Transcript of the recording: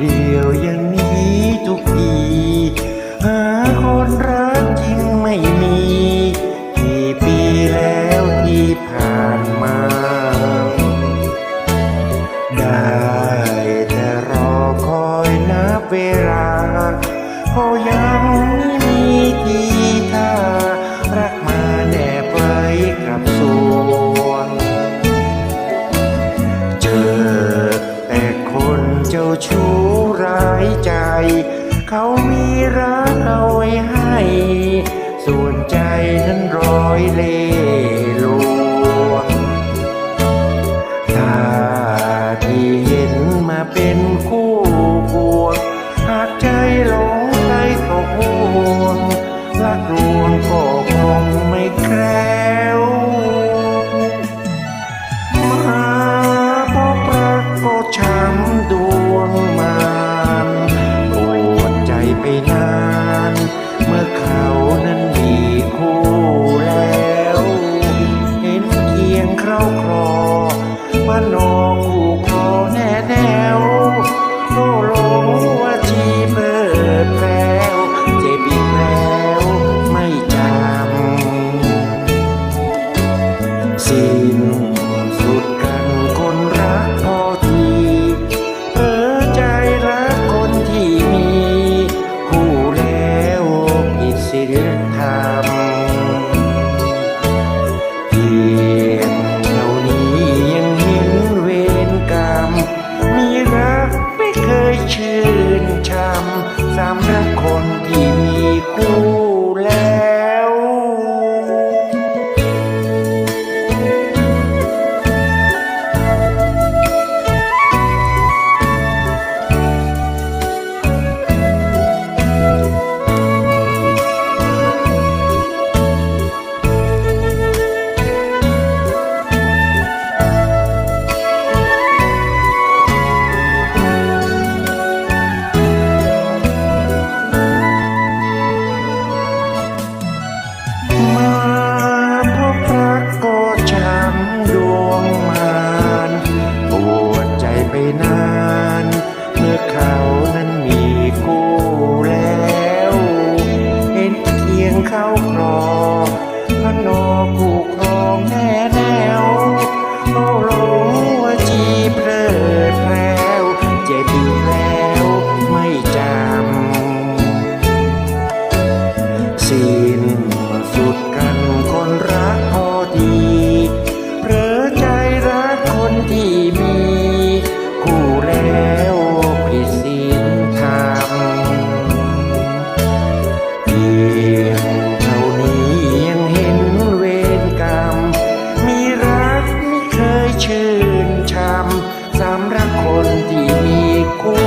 เดียวยังมีทุกทีหาคนรักจริงไม่มี กี่ปีแล้วที่ผ่านมาได้ อยเล่ลวงถ้าที่เห็นมาเป็น ธรรม นาน เมื่อเขานั้นมีคู่แล้ว เห็นเคียงเขาครองพระนอผู้ครองแน่แนวโอ้หลงว่าจีเพลิดแพรวเจ็บอยู่แล้วไม่จำสิ้น สำหรับคนที่มีคู่